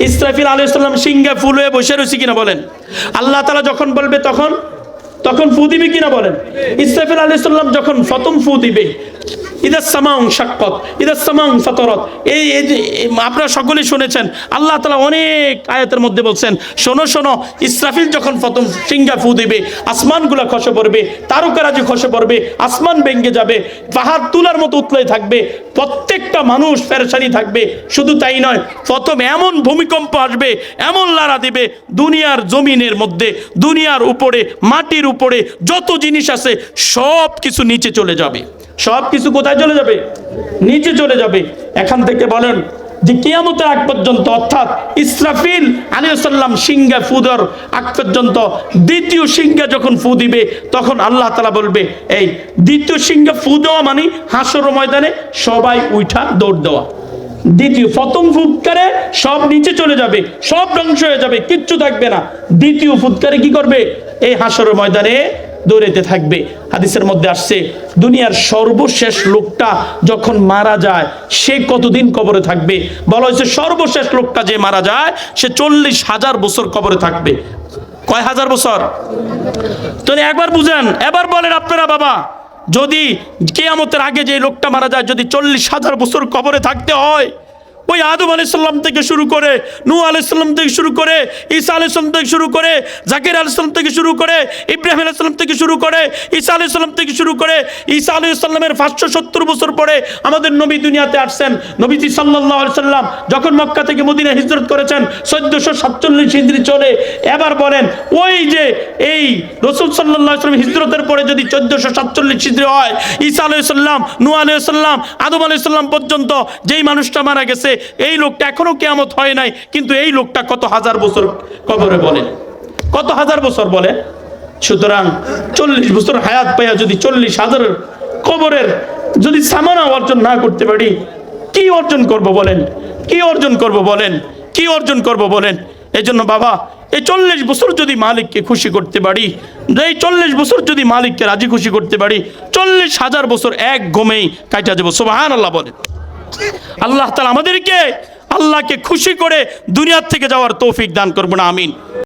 ইসরাফিল আলু ইসলাম সিংহে ফুল হয়ে বসে রয়েছে কিনা বলেন। আল্লাহ তালা যখন বলবে তখন তখন ফু দিবে কিনা বলেন? ইসরাফিল আলু ইসলাম যখন প্রথম ফু দিবে ইদার সামাং সাক্কত ইদার সামাং ফতরত। এই আপনারা সকলেই শুনেছেন, আল্লাহ তালা অনেক আয়াতের মধ্যে বলছেন, শোনো শোনো, ইসরাফিল যখন প্রথম সিংহা ফু দিবে, আসমানগুলা খসে পড়বে, তারকারাজি খসে পড়বে, আসমান ভেঙ্গে যাবে, পাহাড় তুলার মতো উতলে থাকবে, প্রত্যেকটা মানুষ পেরেশানি থাকবে, শুধু তাই নয়, প্রথম এমন ভূমিকম্প আসবে, এমন লাড়া দিবে, দুনিয়ার জমিনের মধ্যে, দুনিয়ার উপরে, মাটির উপরে, যত জিনিস আছে সব কিছু নিচে চলে যাবে। সব কিছু কোথায় চলে যাবে? নিচে চলে যাবে। এখান থেকে বলেন যে কিয়ামতের আগ পর্যন্ত, অর্থাৎ ইসরাফিল আলিয়াল্লাম সিংহা ফুদর আগ পর্যন্ত, দ্বিতীয় সিংহা যখন ফু দিবে, তখন আল্লাহ তালা বলবে, এই দ্বিতীয় সিংহা ফু দেওয়া মানে হাসর ময়দানে সবাই উঠা দৌড় দেওয়া। দ্বিতীয়, প্রথম ফুৎকারে সব নিচে চলে যাবে, সব ধ্বংস হয়ে যাবে, কিচ্ছু থাকবে না। দ্বিতীয় ফুৎকারে কি করবে? এই হাসর ময়দানে দৌড়াইতে থাকবে। হাদিসের মধ্যে আসছে, দুনিয়ার সর্বশেষ লোকটা যখন মারা যায়, সে কতদিন কবরে থাকবে? বলা হয়েছে সর্বশেষ লোকটা যে মারা যায়, সে চল্লিশ হাজার বছর কবরে থাকবে। কয় হাজার বছর? তো একবার বুঝেন, এবার বলেন আপনারা বাবা, যদি কেয়ামতের আগে যে লোকটা মারা যায়, যদি চল্লিশ হাজার বছর কবরে থাকতে হয় ওই আদম আলাইসাল্লাম থেকে শুরু করে নূ আলাইসাল্লাম থেকে শুরু করে, ঈসা আলাইসাল্লাম থেকে শুরু করে, জাকির আলাইসাল্লাম থেকে শুরু করে, ইব্রাহিম আলাইসাল্লাম থেকে শুরু করে, ঈসা আলাইসাল্লাম থেকে শুরু করে, ঈসা আলাইসাল্লামের পাঁচশো সত্তর বছর পরে আমাদের নবী দুনিয়াতে আসছেন। নবীজি সাল্লাহ সাল্লাম যখন মক্কা থেকে মদিনা হিজরত করেছেন, চোদ্দশো সাতচল্লিশ হিজড়ি চলে। এবার বলেন, ওই যে এই রসুল সাল্লাহ সাল্লাম হিজরতের পরে যদি চোদ্দশো সাতচল্লিশ হিজড়ি হয়, ঈসা আলাইসাল্লাম নূ আলাইসাল্লাম আদম আলাইসাল্লাম পর্যন্ত যেই মানুষটা মারা গেছে এই লোকটা এখনও কেয়ামত হয় নাই, কিন্তু এই লোকটা কত হাজার বছর কবরে বলে? কত হাজার বছর বলে? সুতরাং চল্লিশ বছর হায়াত পাইয়া যদি চল্লিশ হাজারের কবরের যদি সামানা অর্জন না করতে পারি, কি অর্জন করব বলেন? কি অর্জন করব বলেন? কি অর্জন করব বলেন? এই জন্য বাবা, এই চল্লিশ বছর যদি মালিককে খুশি করতে পারি, এই চল্লিশ বছর যদি মালিককে রাজি খুশি করতে পারি, চল্লিশ হাজার বছর এক ঘুমেই কাটা যাব। সোবাহান আল্লাহ বলেন। আল্লাহ তালা আমাদেরকে আল্লাহকে খুশি করে দুনিয়ার থেকে যাওয়ার তৌফিক দান করব না আমিন।